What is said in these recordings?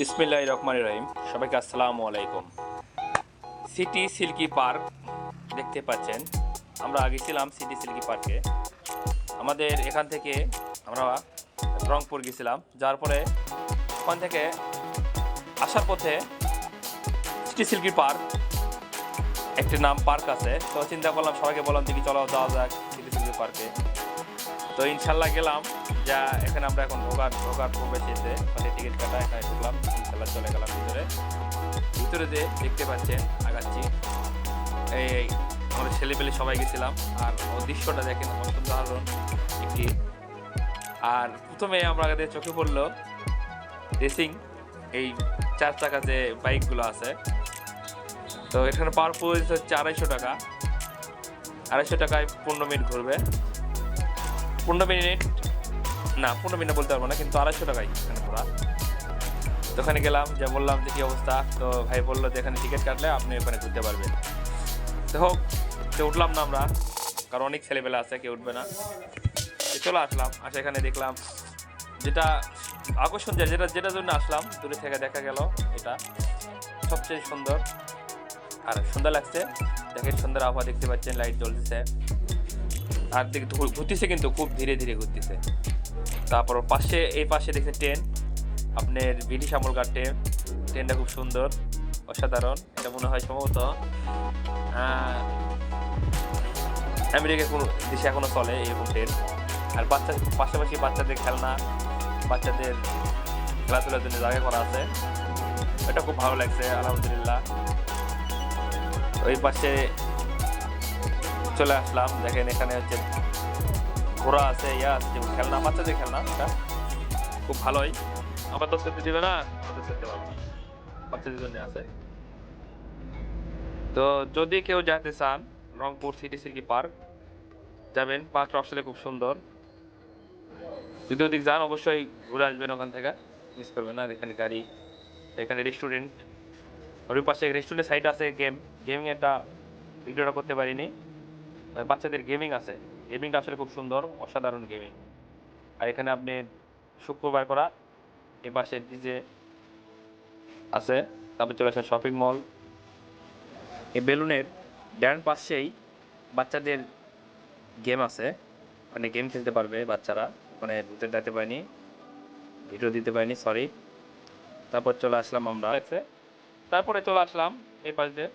বিসমিল্লাহ রহমান রহিম। সবাইকে আসসালামু আলাইকুম। সিটি সিল্কি পার্ক দেখতে পাচ্ছেন। আমরা আগে ছিলাম সিটি সিল্কি পার্কে। আমাদের এখান থেকে আমরা রংপুর গেছিলাম। যার পরে ওখান থেকে আসার পথে সিটি সিল্কি পার্ক একটি নাম পার্ক আছে। তো চিন্তা করলাম সবাইকে বললাম দেখি চলো যাওয়া যাক সিটি সিল্কি পার্কে। তো ইনশাল্লাহ গেলাম। যা এখানে আমরা এখন ঢোকার ঢোকার প্রবেশ এসে মানে টিকিট কাটা এখানে ঢুকলাম ইনশাল্লাহ চলে গেলাম ভিতরে। ভিতরে যে দেখতে পাচ্ছেন, আগাচ্ছি। এই আমরা ছেলেপেলে সবাই গেছিলাম, আর দৃশ্যটা দেখেন অসাধারণ একটি। আর প্রথমে আমরা আমাদের চোখে পড়ল রেসিং এই চার চাকা যে বাইকগুলো আছে। তো এখানে পার প্রাইস হচ্ছে আড়াইশো টাকা। আড়াইশো টাকায় পনেরো মিনিট ঘুরবে। পনেরো মিনিট না, পনেরো মিনিট বলতে পারব না, কিন্তু আড়াইশো টাকাই এখানে ঘোরা তো ওখানে গেলাম, যে বললাম যে কী অবস্থা, তো ভাই বলল যে এখানে টিকিট কাটলে আপনি ওখানে ঘুরতে পারবেন। তো হোক, তো উঠলাম না আমরা, কারণ অনেক ছেলেবেলা আছে, কেউ উঠবে না। চলে আসলাম, আসে এখানে দেখলাম, যেটা আকর্ষণ যেটা, যেটার জন্য আসলাম, দূরে থেকে দেখা গেল এটা। সবচেয়ে সুন্দর, আর সুন্দর লাগছে, দেখেন সুন্দর আবহাওয়া দেখতে পাচ্ছেন, লাইট জ্বলতেছে। আর দিকে ঘুরতেছে কিন্তু খুব ধীরে ধীরে ঘুরতেছে। তারপর পাশে, এই পাশে দেখছেন ট্রেন আপনার ব্রিটিশ আমলকার ট্রেন ট্রেনটা খুব সুন্দর, অসাধারণ। এটা মনে হয় সম্ভবত আমেরিকার কোনো দেশে এখনও চলে এরকম ট্রেন আর বাচ্চা, পাশাপাশি বাচ্চাদের খেলনা, বাচ্চাদের খেলাধুলার জন্য জায়গা করা আছে। এটা খুব ভালো লাগছে, আলহামদুলিল্লাহ। ওই পাশে চলে আসলাম। দেখেন এখানে হচ্ছে ঘোড়া আছে, ইয়া আছে, যেমন খেলনা, বাচ্চাদের খেলনা এটা খুব ভালোই। আমার তো খেতে দিবে না বাচ্চাদের জন্য আছে। তো যদি কেউ যেতে চান, রংপুর সিটি সিটি পার্ক, যাবেন, পার্কটা আসলে খুব সুন্দর। যদি ওদিক যান, অবশ্যই ঘুরে আসবেন ওখান থেকে। মিস করবেন না, এখানে গাড়ি, এখানে রেস্টুরেন্ট ওর পাশে রেস্টুরেন্টের সাইড আছে গেম গেমিং একটা ভিডিওটা করতে পারিনি। বাচ্চাদের গেমিং আছে। গেমিংটা আসলে খুব সুন্দর, অসাধারণ গেমিং আর এখানে আপনি শুক্রবার করা, এ পাশে ডিজে আছে, তারপর চলে আসে শপিং মল এই বেলুনের ডান পাশেই বাচ্চাদের গেম আছে। মানে গেম খেলতে পারবে বাচ্চারা। মানে ঢুকতে যেতে পারিনি ভিডিও দিতে পারিনি সরি তারপর চলে আসলাম আমরা। তারপরে চলে আসলাম এই পাশ। দিয়ে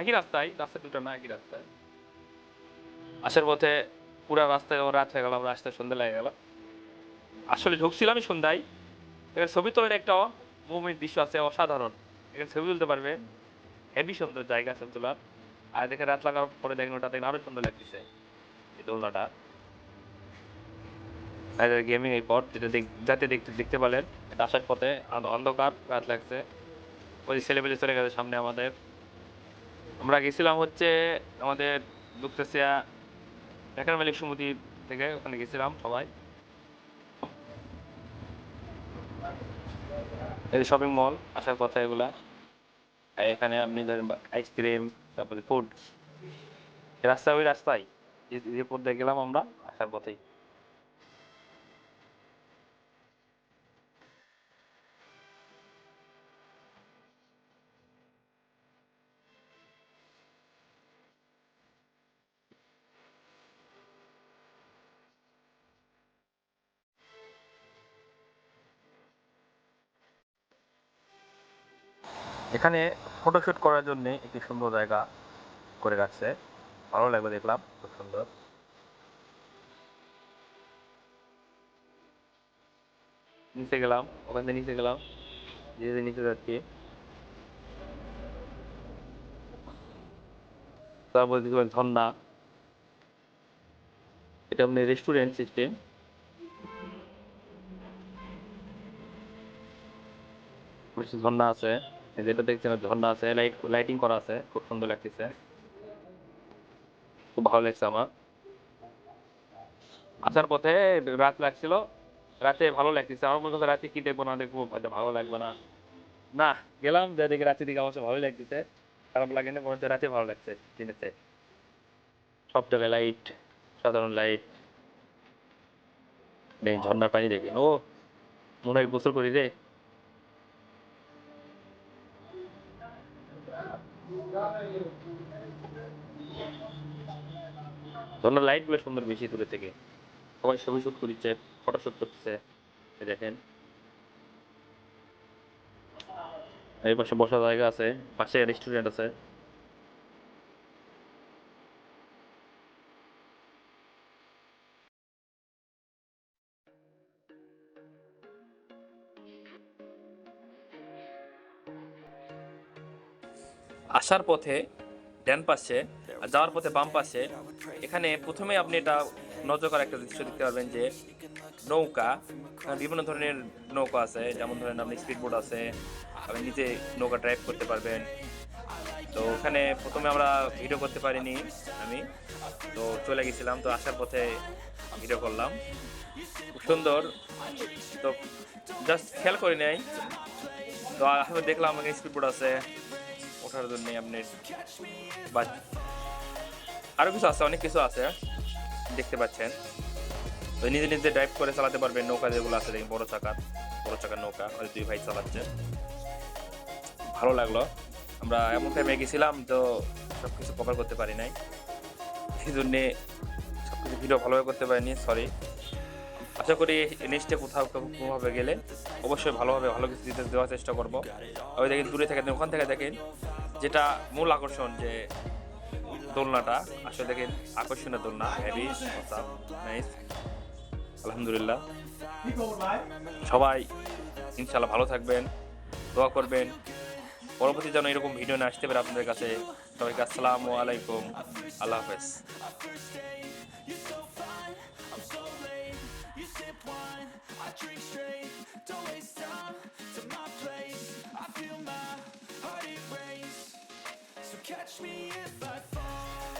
একই রাস্তায় রাস্তা দুটো না, একই রাস্তায়। আসার পথে পুরো রাস্তায় ও রাত হয়ে গেল, আমরা আসতে সন্ধ্যা লেগে গেল। আসলে ঢুকছিলামই সন্ধ্যায়। এখানে ছবি তোলার একটা মুভমেন্ট দৃশ্য আছে, অসাধারণ। এখানে ছবি তুলতে পারবে। হেভি সুন্দর জায়গা ছবি তোলার আর দেখে রাত লাগার পরে দেখেন ওটা দেখেন আরও সুন্দর লাগতেছে, এই দোলনাটা। গেমিং এই পথ যেটা দেখ- যাতে দেখতে দেখতে পেলেন এটা আসার পথে অন্ধকার, রাত লাগছে। ওই ছেলেপেলে চলে গেছে সামনে আমাদের। আমরা গেছিলাম হচ্ছে আমাদের দুপতেসিয়া এখানে মালিক সমিতি থেকে ওখানে গেছিলাম সবাই। এই শপিং মল আসার কথা এগুলা। এখানে আপনি ধরেন আইসক্রিম তারপরে ফুড রাস্তা ওই রাস্তায়। যে পথ দিয়ে গেলাম আমরা, আসার পথেই। এখানে ফটোশুট করার জন্য একটি সুন্দর জায়গা করে রাখছে। ভালো লাগবে দেখলাম, খুব সুন্দর। নিচে গেলাম, ওখান থেকে নিচে গেলাম। ধীরে নিচে যাচ্ছি। তারপর দেখতে পারেন ঝর্ণা। এটা আপনার রেস্টুরেন্ট সিস্টেম ঝর্ণা আছে। যেটা দেখছেন ঝর্ণা আছে লাইট লাইটিং করা আছে, খুব সুন্দর লাগতেছে। খুব ভালো লাগছে আমার। আসার পথে রাত লাগছিল, রাতে ভালো লাগতেছে। আমার মনে হচ্ছে রাতে কি দেখব, না দেখব ভালো লাগবে না। না, গেলাম যা দেখি রাতে দিকে অবশ্য ভালো লাগতেছে। খারাপ লাগে না মনে হচ্ছে রাতে ভালো লাগছে দিনেতে সব জায়গায় লাইট সাধারণ লাইট ঝর্ণার পানি দেখি ও, মনে হয় গোসল করি রে। ধরনের লাইটগুলো সুন্দর বেশি দূরে থেকে। সবাই ছবি শুট করছে শুট করতেছে দেখেন। এই পাশে বসার জায়গা আছে, পাশে রেস্টুরেন্ট আছে। আসার পথে ডান পাশে আর যাওয়ার পথে বাম পাশে, এখানে প্রথমে আপনি এটা নজর করা একটা দৃশ্য দেখতে পারবেন যে নৌকা বিভিন্ন ধরনের নৌকা আছে, যেমন ধরেন আপনি স্পিড বোট আছে, আপনি নিজে নৌকা ড্রাইভ করতে পারবেন। তো ওখানে প্রথমে আমরা ভিডিও করতে পারিনি আমি, তো চলে গেছিলাম, তো আসার পথে ভিডিও করলাম। খুব সুন্দর। তো জাস্ট খেয়াল করি নাই। তো দেখলাম স্পিড বোট আছে। ওঠার জন্য আপনি বা আরও কিছু আছে, অনেক কিছু আছে দেখতে পাচ্ছেন। তো নিজে নিজে ড্রাইভ করে চালাতে পারবেন, নৌকা যেগুলো আছে দেখুন, বড় চাকার বড় চাকার নৌকা, ওই দুই ভাই চালাচ্ছে। ভালো লাগল। আমরা এমন টাইমে গেছিলাম তো সব কিছু কভার করতে পারি নাই। সেই জন্যে সব কিছু ভিডিও ভালোভাবে করতে পারিনি সরি আশা করি নেক্সটে কোথাও কোনোভাবে গেলে অবশ্যই ভালোভাবে ভালো কিছু দিতে দেওয়ার চেষ্টা করব। ওই দেখেন, দূরে থেকে, ওখান থেকে দেখেন যেটা মূল আকর্ষণ যে দোলনাটা, আসলে দেখেন আকর্ষণীয় দোলনা হেভি নাইস আলহামদুলিল্লাহ। সবাই ইনশাল্লাহ ভালো থাকবেন, দোয়া করবেন। পরবর্তী যেন এরকম ভিডিও না আসতে পারে আপনাদের কাছে, সবাইকে আসসালামু আলাইকুম। আল্লাহ হাফেজ। Catch me if I fall